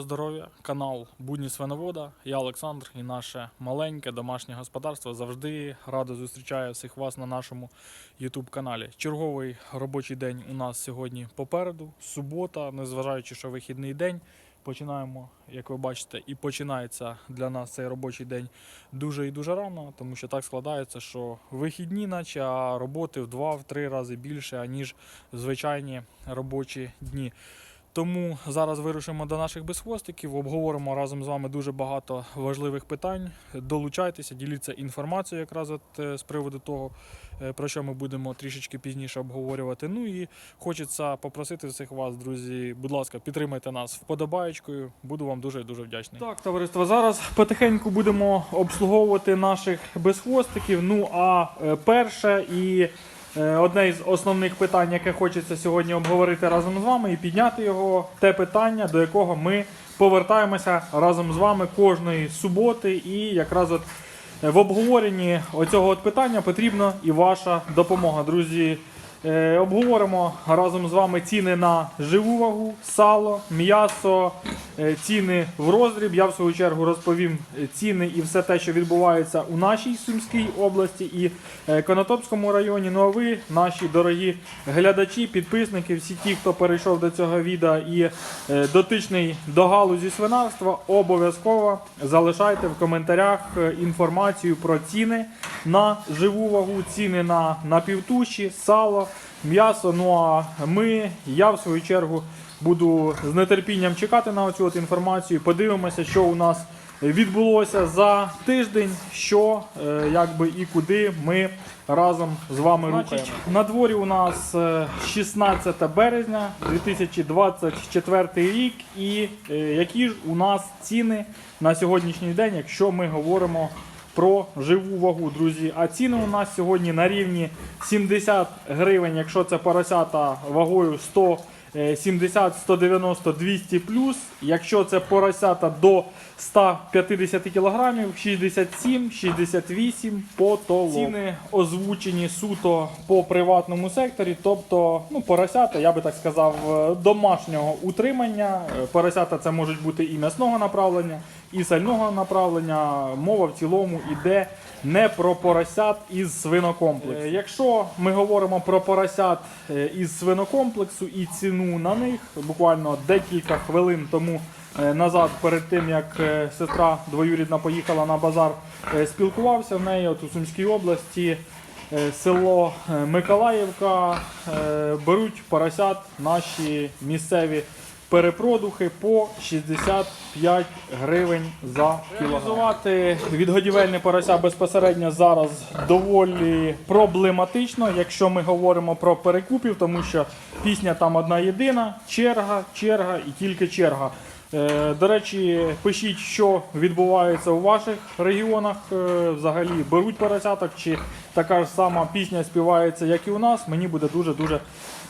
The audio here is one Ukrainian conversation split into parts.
міцного здоров'я, канал Будні Свиновода. Я Олександр і наше маленьке домашнє господарство завжди радо зустрічає всіх вас на нашому YouTube каналі. Черговий робочий день у нас сьогодні попереду. Субота, незважаючи, що вихідний день. Починаємо, як ви бачите, і починається для нас цей робочий день дуже і дуже рано, тому що так складається, що вихідні, наче а роботи в два-три рази більше, аніж звичайні робочі дні. Тому зараз вирушимо до наших безхвостиків, обговоримо разом з вами дуже багато важливих питань. Долучайтеся, діліться інформацією якраз от е, з приводу того, е, про що ми будемо трішечки пізніше обговорювати. Ну і хочеться попросити всіх вас, друзі, будь ласка, підтримайте нас вподобаєчкою. Буду вам дуже дуже вдячний. Так, товариство, зараз потихеньку будемо обслуговувати наших безхвостиків. Ну а е, перше і Одне із основних питань, яке хочеться сьогодні обговорити разом з вами, і підняти його, те питання, до якого ми повертаємося разом з вами кожної суботи. І якраз от в обговоренні оцього от питання потрібна і ваша допомога. Друзі, Е, обговоримо разом з вами ціни на живу вагу, сало, м'ясо, е, ціни в роздріб. Я в свою чергу розповім е, ціни і все те, що відбувається у нашій Сумській області і е, Конотопському районі. Ну а ви, наші дорогі глядачі, підписники, всі ті, хто перейшов до цього відео і е, дотичний до галузі свинарства, обов'язково залишайте в коментарях е, інформацію про ціни на живу вагу, ціни на напівтуші, сало, м'ясо. Ну а ми, я в свою чергу, буду з нетерпінням чекати на цю інформацію. Подивимося, що у нас відбулося за тиждень, що е, якби і куди ми разом з вами рухаємо. На дворі у нас е, 16 березня 2024 рік. І е, які ж у нас ціни на сьогоднішній день, якщо ми говоримо про живу вагу, друзі. А ціни у нас сьогодні на рівні 70 гривень, якщо це поросята вагою 100 е, 70, 190, 200 плюс. Якщо це поросята до 150 кг, 67, 68 по толу. Ціни озвучені суто по приватному секторі, тобто ну, поросята, я би так сказав, е, домашнього утримання. Е, Поросята це можуть бути і м'ясного направлення, і сального направлення. Мова в цілому іде не про поросят із свинокомплексу. Е, Якщо ми говоримо про поросят е, із свинокомплексу і ціну на них, буквально декілька хвилин тому е, назад, перед тим як сестра двоюрідна поїхала на базар, спілкувався в неї от у Сумській області. Село Миколаївка беруть поросят наші місцеві перепродухи по 65 гривень за. Реалізувати відгодівельне порося безпосередньо зараз доволі проблематично, якщо ми говоримо про перекупів, тому що пісня там одна єдина, черга, черга і тільки черга. Е, До речі, пишіть, що відбувається у ваших регіонах. Е, Взагалі беруть поросяток, чи така ж сама пісня співається, як і у нас. Мені буде дуже дуже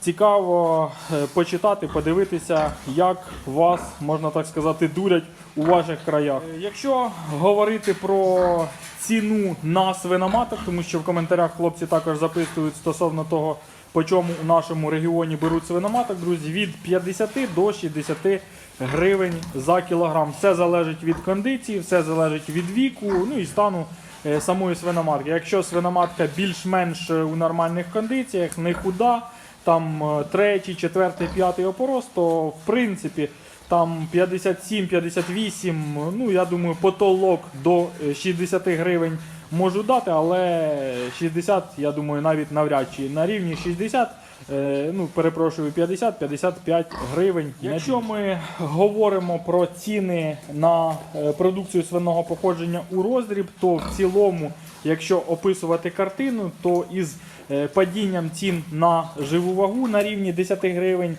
цікаво е, почитати, подивитися, як вас, можна так сказати, дурять у ваших краях. Якщо говорити про ціну на свиноматок, тому що в коментарях хлопці також записують стосовно того, по чому у нашому регіоні беруть свиноматок, друзі, від 50 до 60 гривень за кілограм. Все залежить від кондиції, все залежить від віку, ну і стану е, самої свиноматки. Якщо свиноматка більш-менш е, у нормальних кондиціях, не худа, там е, третій, четвертий, п'ятий опорос, то в принципі там 57-58, ну я думаю, потолок до е, 60 гривень можу дати, але 60, я думаю, навіть навряд чи на рівні 60. Е, Ну, перепрошую, 50-55 гривень. Якщо ми говоримо про ціни на е, продукцію свиного походження у роздріб, то в цілому, якщо описувати картину, то із е, падінням цін на живу вагу на рівні 10 гривень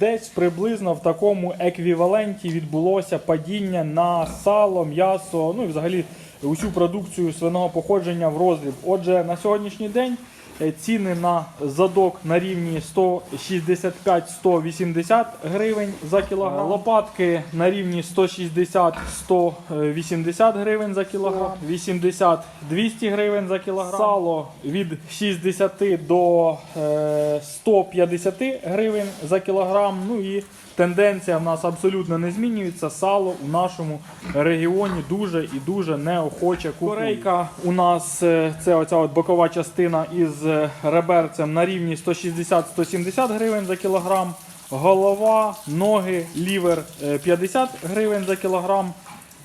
Десь приблизно в такому еквіваленті відбулося падіння на сало, м'ясо, ну і взагалі усю продукцію свиного походження в роздріб. Отже, на сьогоднішній день ціни на задок на рівні 165-180 гривень за кілограм. Лопатки на рівні 160-180 гривень за кілограм, 80-200 гривень за кілограм. Сало від 60 до е, 150 гривень за кілограм. Ну і тенденція в нас абсолютно не змінюється. Сало у нашому регіоні дуже і дуже неохоче купують. Корейка у нас е, це оця от бокова частина із е, реберцем на рівні 160-170 гривень за кілограм. Голова, ноги, лівер е, 50 гривень за кілограм.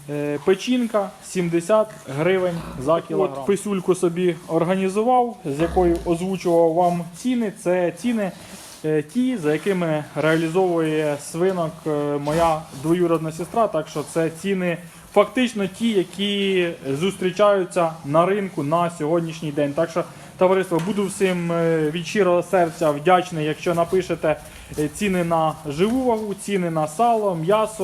Е, Печінка 70 гривень за кілограм. От писюльку собі організував, з якою озвучував вам ціни. Це ціни е, ті, за якими реалізовує свинок е, моя двоюродна сестра. Так що це ціни фактично ті, які зустрічаються на ринку на сьогоднішній день. Так що, товариство, буду всім е, від щирого серця вдячний, якщо напишете е, ціни на живу вагу, ціни на сало, м'ясо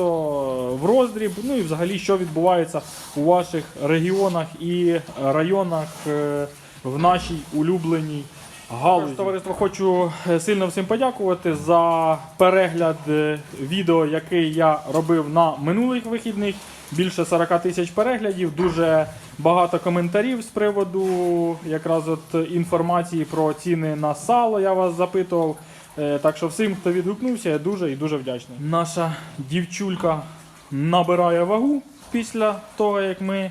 е, в роздріб, ну і взагалі, що відбувається у ваших регіонах і районах е, в нашій улюбленій галузі. Товариство, хочу е, сильно всім подякувати за перегляд е, відео, який я робив на минулих вихідних. Більше 40 тисяч переглядів, дуже багато коментарів з приводу якраз от інформації про ціни на сало. Я вас запитував. Е, Так що всім, хто відгукнувся, я дуже і дуже вдячний. Наша дівчулька набирає вагу після того, як ми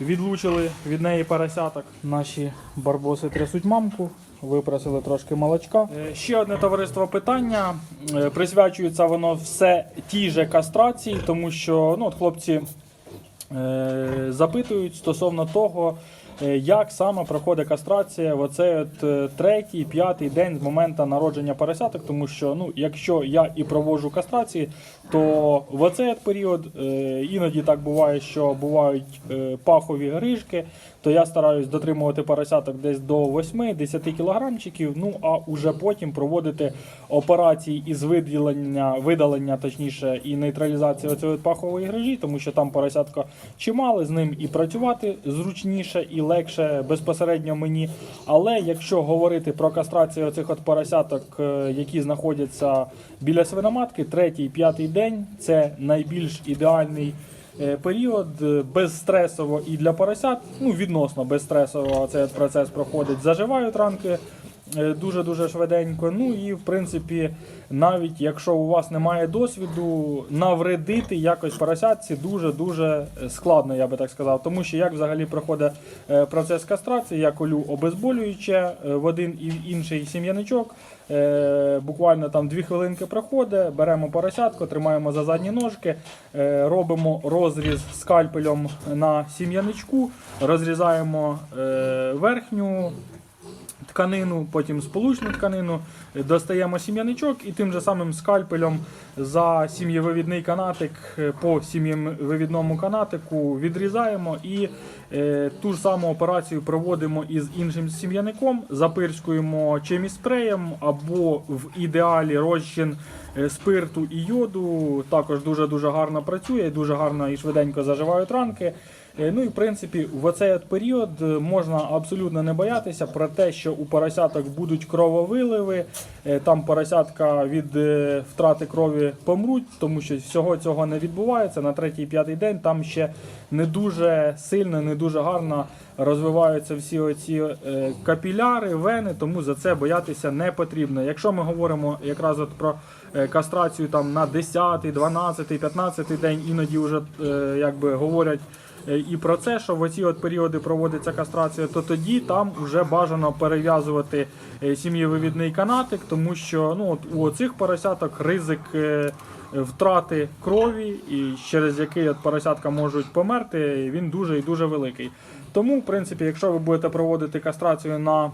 відлучили від неї поросяток. Наші барбоси трясуть мамку. Випросили трошки молочка. Е, Ще одне товариство питання. Е, Присвячується воно все тій же кастрації, тому що ну, от хлопці е, запитують стосовно того, як саме проходить кастрація? В оцей е, третій, п'ятий день з моменту народження поросяток, тому що ну, якщо я і проводжу кастрації, то в оцей період е, іноді так буває, що бувають е, пахові грижки, то я стараюсь дотримувати поросяток десь до 8-10 кілограмчиків, ну а уже потім проводити операції із виділення, видалення, точніше, і нейтралізації цієї пахової грижі, тому що там поросятка чимали, з ним і працювати зручніше і легше безпосередньо мені. Але якщо говорити про кастрацію цих от поросяток, е, які знаходяться біля свиноматки, третій, п'ятий день це найбільш ідеальний період е, безстресово і для поросят, ну відносно безстресово цей процес проходить. Заживають ранки е, дуже-дуже швиденько. Ну і в принципі, навіть якщо у вас немає досвіду, навредити якось поросятці дуже-дуже складно, я би так сказав. Тому що як взагалі проходить е, процес кастрації, я колю обезболююче е, в один і інший сім'яничок. Е, Буквально там дві хвилинки проходить, беремо поросятку, тримаємо за задні ножки, е, робимо розріз скальпелем на сім'яничку, розрізаємо е, верхню тканину, потім сполучну тканину, достаємо сім'яничок і тим же самим скальпелем за сім'євивідний канатик е, по сім'євивідному канатику відрізаємо і е, ту ж саму операцію проводимо із іншим сім'яником, запирскуємо чимось спреєм або в ідеалі розчин е, спирту і йоду. Також дуже-дуже гарно працює, дуже гарно і швиденько заживають ранки. Е, Ну і в принципі, в оцей от період е, можна абсолютно не боятися про те, що у поросяток будуть крововиливи, е, там поросятка від втрати крові помруть, тому що всього цього не відбувається. На третій п'ятий день там ще не дуже сильно, не дуже гарно розвиваються всі оці капіляри, вени, тому за це боятися не потрібно. Якщо ми говоримо якраз от про кастрацію там на 10, 12, 15 день, іноді вже якби говорять. Е, І про це, що в оці от періоди проводиться кастрація, то тоді там вже бажано перев'язувати е, сім'євивідний канатик, тому що ну, от у цих поросяток ризик е, втрати крові, і через який от поросятка можуть померти, він дуже і дуже великий. Тому, в принципі, якщо ви будете проводити кастрацію на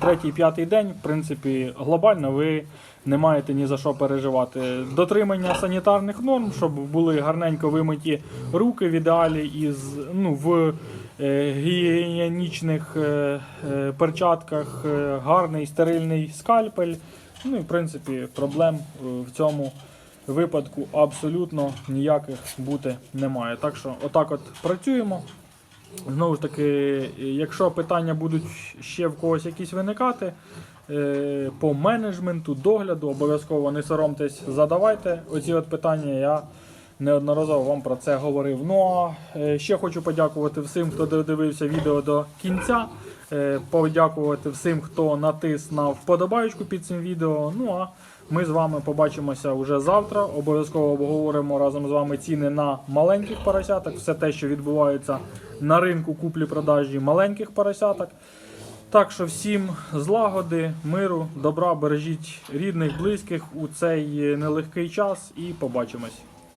третій, п'ятий день, в принципі, глобально ви не маєте ні за що переживати. Дотримання санітарних норм, щоб були гарненько вимиті руки в ідеалі із ну, в е, гігієнічних е, е, перчатках, е, гарний стерильний скальпель. Ну і в принципі проблем е, в цьому випадку абсолютно ніяких бути немає. Так що, отак от працюємо. Знову ж таки, якщо питання будуть ще в когось якісь виникати е, по менеджменту, догляду, обов'язково не соромтесь, задавайте оці от питання. Я неодноразово вам про це говорив. Ну а е, ще хочу подякувати всім, хто додивився відео до кінця. Е, подякувати всім, хто натис на вподобайку під цим відео. Ну а ми з вами побачимося вже завтра. Обов'язково обговоримо разом з вами ціни на маленьких поросяток, все те, що відбувається на ринку куплі-продажі маленьких поросяток. Так що всім злагоди, миру, добра, бережіть рідних, близьких у цей нелегкий час і побачимось.